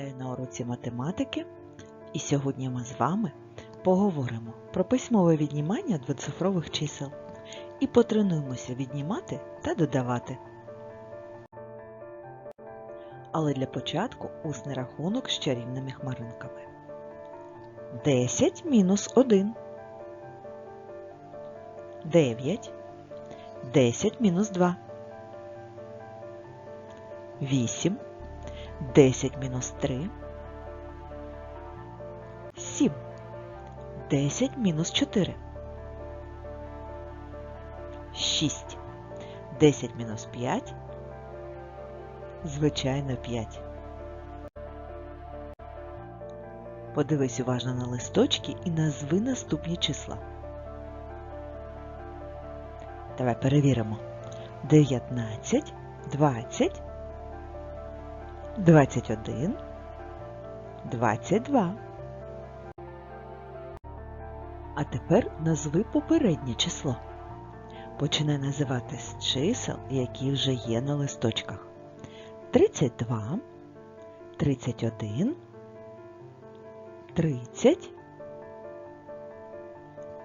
Вітаю на уроці математики. І сьогодні ми з вами поговоримо про письмове віднімання двоцифрових чисел і потренуємося віднімати та додавати. Але для початку усний рахунок з чарівними хмаринками. 10 мінус 1. 9. 10 мінус 2. 8. 10 мінус 3. 7. 10 мінус 4. 6. 10 мінус 5. Звичайно, 5. Подивись уважно на листочки і назви наступні числа. Давай перевіримо. 19, 20, 21, 22. А тепер назви попереднє число. Починай називати з чисел, які вже є на листочках. 32, 31, 30,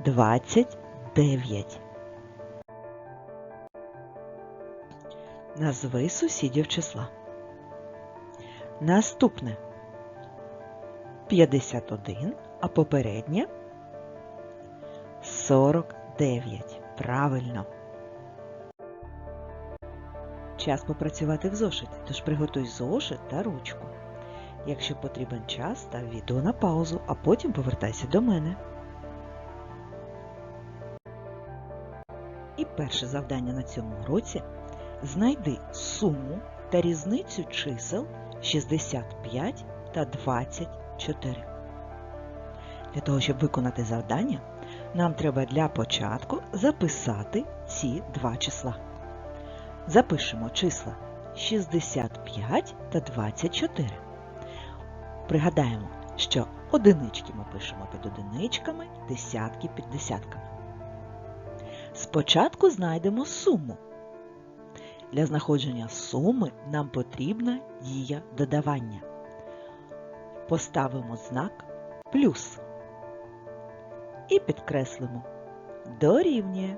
29. Назви сусідів числа. Наступне 51, а попереднє 49. Правильно. Час попрацювати в зошиті, тож приготуй зошит та ручку. Якщо потрібен час, став відео на паузу, а потім повертайся до мене. І перше завдання на цьому уроці знайди суму та різницю чисел 65 та 24. Для того, щоб виконати завдання, нам треба для початку записати ці два числа. Запишемо числа 65 та 24. Пригадаємо, що одинички ми пишемо під одиничками, десятки під десятками. Спочатку знайдемо суму. Для знаходження суми нам потрібна дія додавання. Поставимо знак плюс і підкреслимо дорівнює.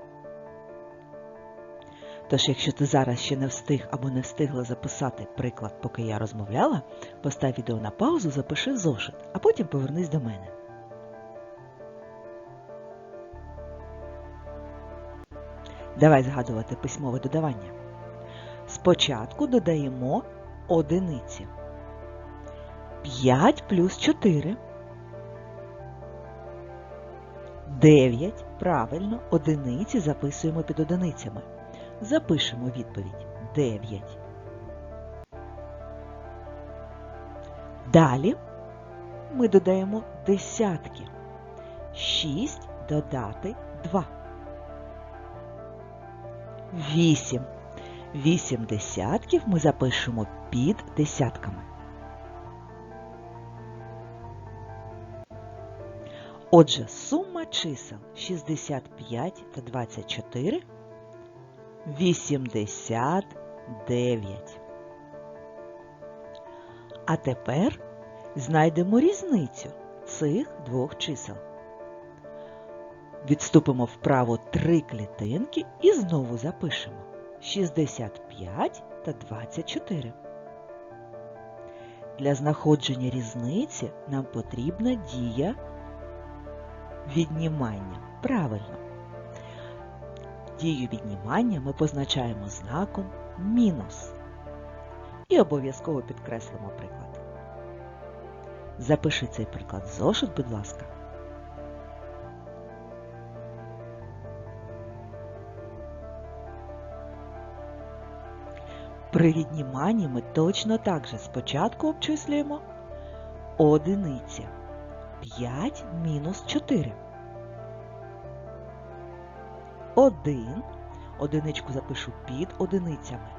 Тож, якщо ти зараз ще не встиг або не встигла записати приклад, поки я розмовляла, постав відео на паузу, запиши зошит, а потім повернись до мене. Давай згадувати письмове додавання. Спочатку додаємо одиниці. 5 плюс 4. 9. Правильно, одиниці записуємо під одиницями. Запишемо відповідь 9. Далі ми додаємо десятки. 6 додати 2. 8. Вісім десятків ми запишемо під десятками. Отже, сума чисел 65 та 24 89. А тепер знайдемо різницю цих двох чисел. Відступимо вправо три клітинки і знову запишемо. 65 та 24. Для знаходження різниці нам потрібна дія віднімання. Правильно. Дію віднімання ми позначаємо знаком мінус. І обов'язково підкреслимо приклад. Запиши цей приклад в зошит, будь ласка. При відніманні ми точно так же спочатку обчислюємо одиниці. 5 мінус 4. 1. Одиничку запишу під одиницями.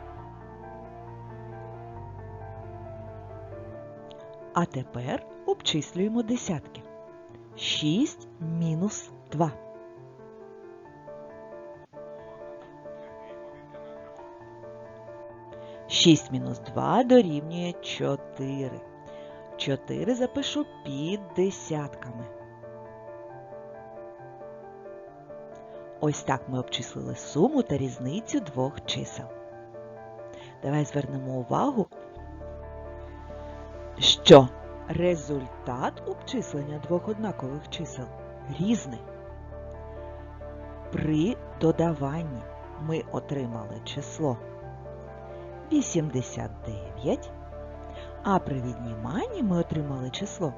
А тепер обчислюємо десятки. 6 мінус 2. 6 мінус 2 дорівнює 4. 4 запишу під десятками. Ось так ми обчислили суму та різницю двох чисел. Давай звернемо увагу, що результат обчислення двох однакових чисел різний. При додаванні ми отримали число 89, а при відніманні ми отримали число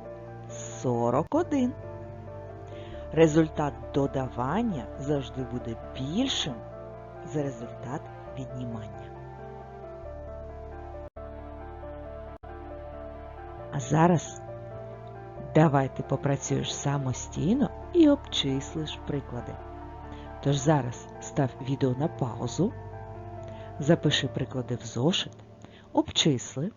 41. Результат додавання завжди буде більшим за результат віднімання. А зараз давай ти попрацюєш самостійно і обчислиш приклади. Тож зараз став відео на паузу, запиши приклади в зошит, обчисли,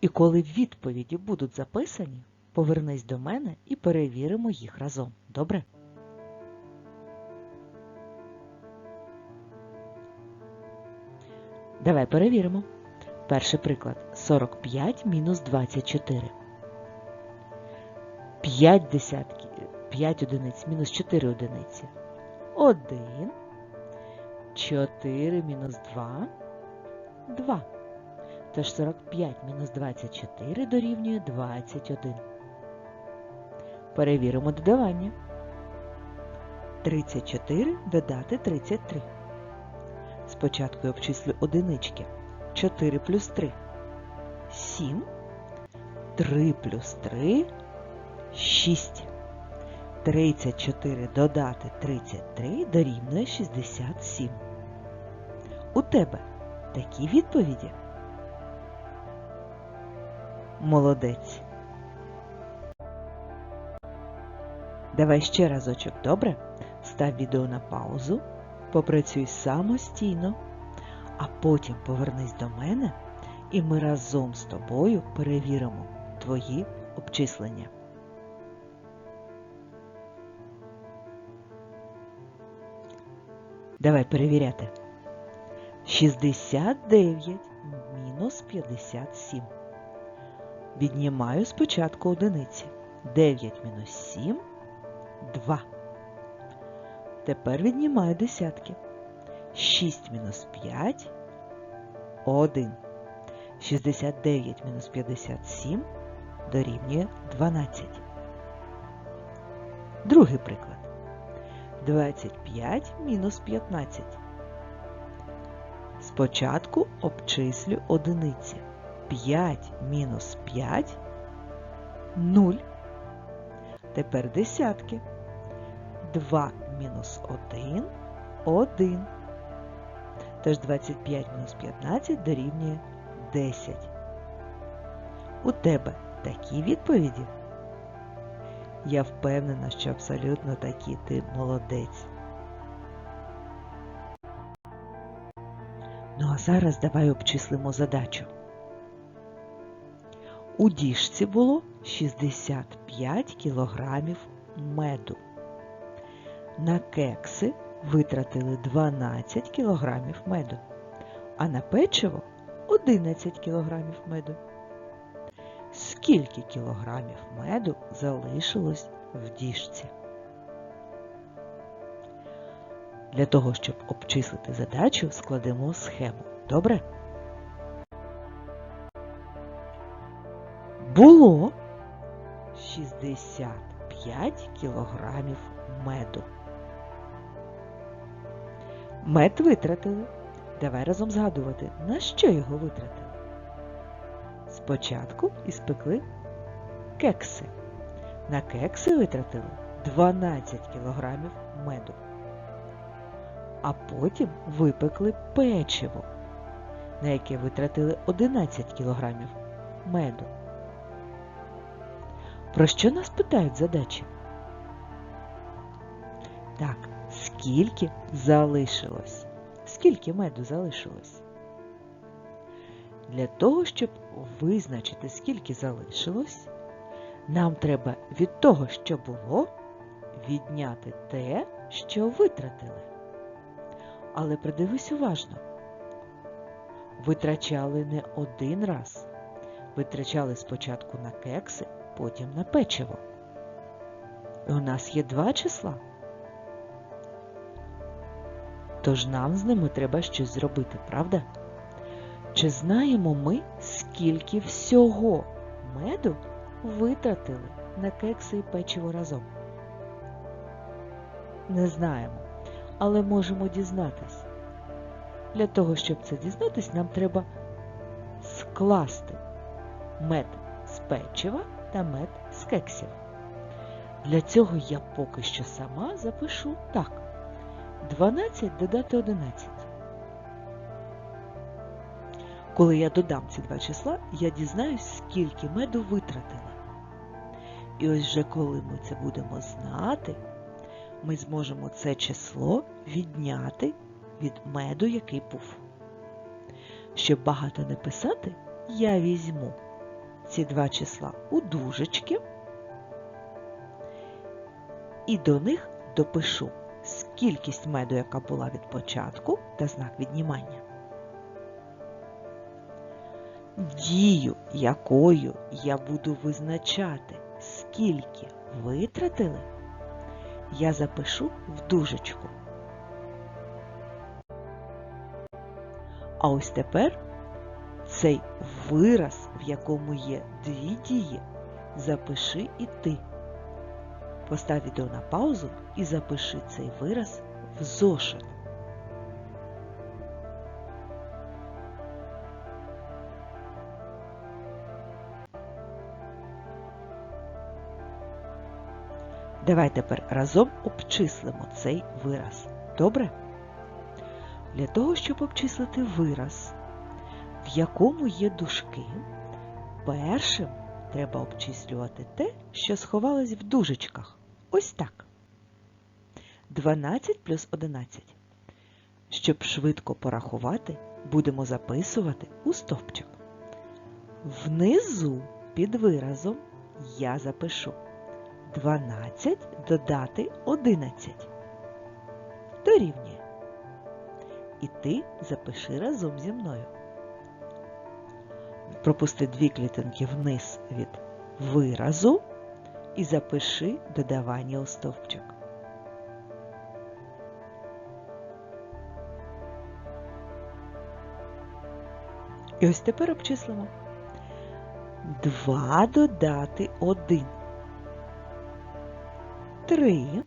і коли відповіді будуть записані, повернись до мене і перевіримо їх разом. Добре? Давай перевіримо. Перший приклад 45 мінус 24. 5 десятки, 5 одиниць мінус 4 одиниці. 1. 4 мінус 2. 2. Тож 45 мінус 24 дорівнює 21. Перевіримо додавання. 34 додати 33. Спочатку я обчислю одинички. 4 плюс 3 7. 3 плюс 3 6. 34 додати 33 дорівнює 67. У тебе такі відповіді? Молодець. Давай ще разочок, добре? Став відео на паузу, попрацюй самостійно, а потім повернись до мене і ми разом з тобою перевіримо твої обчислення. Давай перевіряти. 69 мінус 57. Віднімаю спочатку одиниці. 9 мінус 7 2. Тепер віднімаю десятки. 6 мінус 5 1. 69 мінус 57 дорівнює 12. Другий приклад. 25 мінус 15. Спочатку обчислю одиниці. 5 мінус 5 0. Тепер десятки. 2 мінус 1 1. Тож 25 мінус 15 дорівнює 10. У тебе такі відповіді? Я впевнена, що абсолютно такі ти молодець. Ну а зараз давай обчислимо задачу. У діжці було 65 кілограмів меду. На кекси витратили 12 кілограмів меду, а на печиво 11 кілограмів меду. Скільки кілограмів меду залишилось в діжці? Для того, щоб обчислити задачу, складемо схему. Добре? Було 65 кілограмів меду. Мед витратили. Давай разом згадувати, на що його витратили. Спочатку іспекли кекси. На кекси витратили 12 кілограмів меду. А потім випекли печиво, на яке витратили 11 кілограмів меду. Про що нас питають задачі? Так, скільки залишилось? Скільки меду залишилось? Для того, щоб визначити, скільки залишилось, нам треба від того, що було, відняти те, що витратили. Але придивись уважно. Витрачали не один раз, витрачали спочатку на кекси, потім на печиво. І у нас є два числа. Тож нам з ними треба щось зробити, правда? Чи знаємо ми, скільки всього меду витратили на кекси і печиво разом? Не знаємо, але можемо дізнатись. Для того, щоб це дізнатись, нам треба скласти мед з печива та мед з кексів. Для цього я поки що сама запишу так. 12 додати 11. Коли я додам ці два числа, я дізнаюсь, скільки меду витратили. І ось вже коли ми це будемо знати, ми зможемо це число відняти від меду, який був. Щоб багато не писати, я візьму ці два числа у дужечки і до них допишу кількість меду, яка була від початку, та знак віднімання. Дію, якою я буду визначати, скільки витратили, я запишу в дужечку. А ось тепер цей вираз, в якому є дві дії, запиши і ти. Постав відео на паузу і запиши цей вираз в зошит. Давай тепер разом обчислимо цей вираз. Добре? Для того, щоб обчислити вираз, в якому є дужки, першим треба обчислювати те, що сховалось в дужечках. Ось так. 12 плюс 11. Щоб швидко порахувати, будемо записувати у стовпчик. Внизу під виразом я запишу 12 додати 11. Дорівнює. І ти запиши разом зі мною. Пропусти дві клітинки вниз від виразу і запиши додавання у стовпчик. І ось тепер обчислимо. 2 додати 1. 3.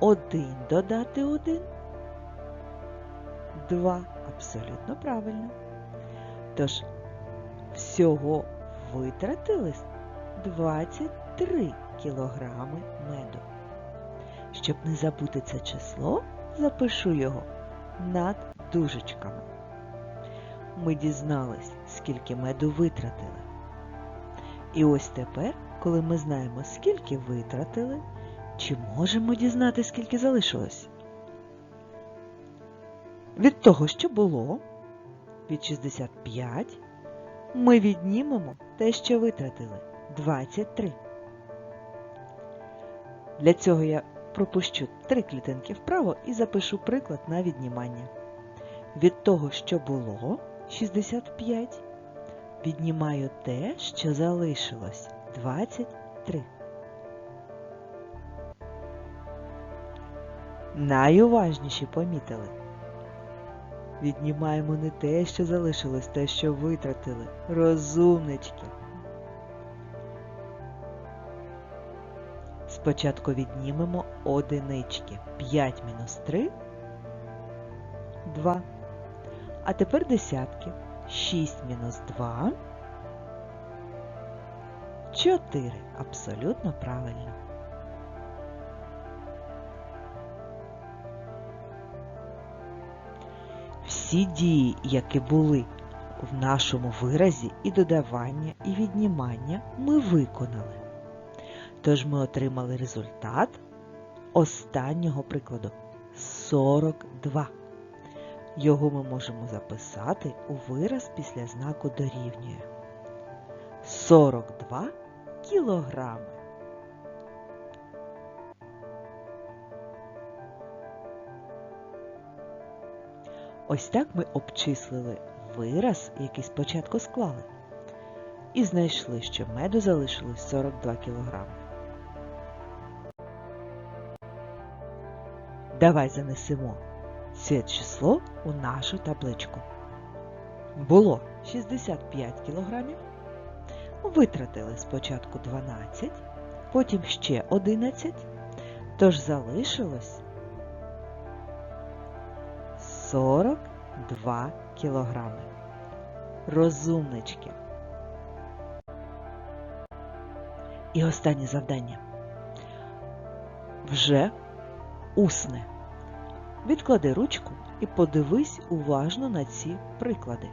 1 додати 1. 2. Абсолютно правильно. Тож, всього витратили 23 кілограми меду. Щоб не забути це число, запишу його над дужечками. Ми дізнались, скільки меду витратили. І ось тепер, коли ми знаємо, скільки витратили, чи можемо дізнати, скільки залишилось? Від того, що було, від 65, ми віднімемо те, що витратили 23. Для цього я пропущу три клітинки вправо і запишу приклад на віднімання. Від того, що було 65, віднімаю те, що залишилось 23. Найуважніші помітили. Віднімаємо не те, що залишилось, те, що витратили. Розумнички. Спочатку віднімемо одинички. 5 мінус 3 2. А тепер десятки. 6 мінус 2 4. Абсолютно правильно. Всі дії, які були в нашому виразі і додавання, і віднімання, ми виконали. Тож ми отримали результат останнього прикладу 42. Його ми можемо записати у вираз після знаку дорівнює. 42 кілограми. Ось так ми обчислили вираз, який спочатку склали. і знайшли, що меду залишилось 42 кг. Давай занесемо це число у нашу табличку. Було 65 кг. Витратили спочатку 12, потім ще 11, тож залишилось 42 кілограми. Розумнички. І останнє завдання. Вже усне. Відклади ручку і подивись уважно на ці приклади.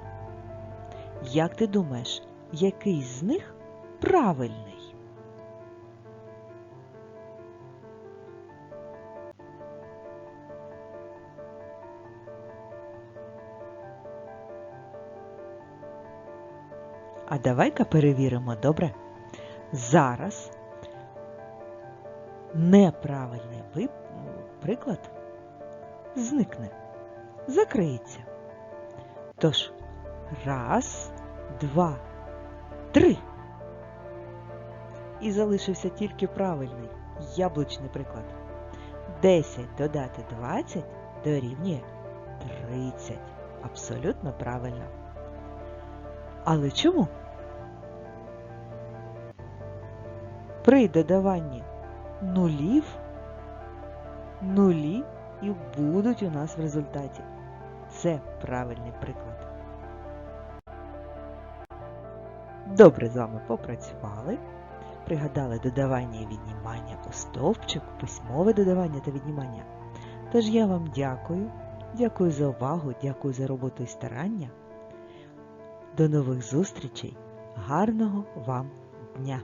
Як ти думаєш, який з них правильний? А давай-ка перевіримо, добре? Зараз неправильний приклад зникне, закриється. Тож, раз, два, три. І залишився тільки правильний яблучний приклад. 10 додати 20 дорівнює 30. Абсолютно правильно. Але чому? При додаванні нулів нулі і будуть у нас в результаті. Це правильний приклад. Добре з вами попрацювали. Пригадали додавання і віднімання у стовпчик, письмове додавання та віднімання. Тож я вам дякую, дякую за увагу, дякую за роботу і старання. До нових зустрічей! Гарного вам дня!